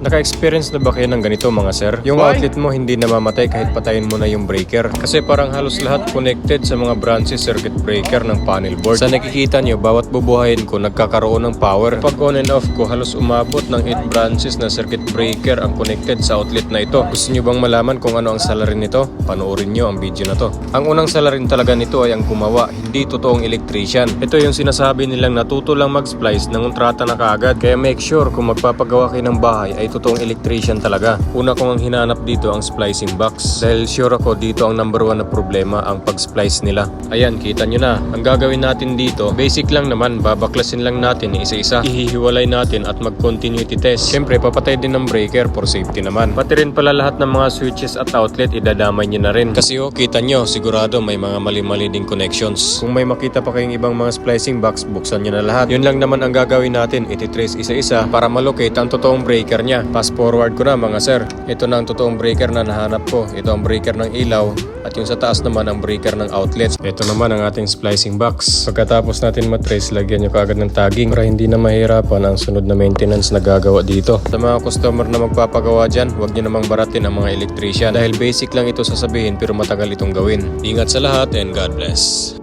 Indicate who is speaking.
Speaker 1: Naka-experience na ba kayo ng ganito mga sir? Yung
Speaker 2: Why?
Speaker 1: outlet mo hindi namamatay kahit patayin mo na yung breaker. Kasi parang halos lahat connected sa mga branches circuit breaker ng panel board. Sa nakikita nyo, bawat bubuhayin ko nagkakaroon ng power. Pag on and off ko, halos umabot ng 8 branches na circuit breaker ang connected sa outlet na ito. Gusto nyo bang malaman kung ano ang salarin nito? Panoorin nyo ang video na to. Ang unang salarin talaga nito ay ang gumawa, hindi totoong electrician. Ito yung sinasabi nilang natuto lang mag-splice ng kontrata na kaagad. Kaya make sure kung magpapagawa kayo ng bahay ay totoong electrician talaga. Una kong ang hinanap dito ang splicing box. Dahil sure ako dito ang number one na problema ang pag-splice nila. Ayan, kita nyo na. Ang gagawin natin dito, basic lang naman, babaklasin lang natin isa-isa. Ihihiwalay natin at mag-continuity test. Siyempre, papatay din ng breaker for safety naman. Pati rin pala lahat ng mga switches at outlet, idadamay nyo na rin. Kasi oh, kita nyo, sigurado may mga mali-mali ding connections. Kung may makita pa kayong ibang mga splicing box, buksan nyo na lahat. Yun lang naman ang gagawin natin, ititrace isa-isa para malocate ang totoong breaker niya. Fast forward ko na mga sir. Ito na ang totoong breaker na nahanap ko. Ito ang breaker ng ilaw at yung sa taas naman ang breaker ng outlets. Ito naman ang ating splicing box. Pagkatapos natin matrace, lagyan nyo kaagad ng tagging para hindi na mahirapan ang sunod na maintenance na gagawa dito. Sa mga customer na magpapagawa dyan, huwag nyo namang baratin ang mga electrician dahil basic lang ito sasabihin pero matagal itong gawin. Ingat sa lahat and God bless.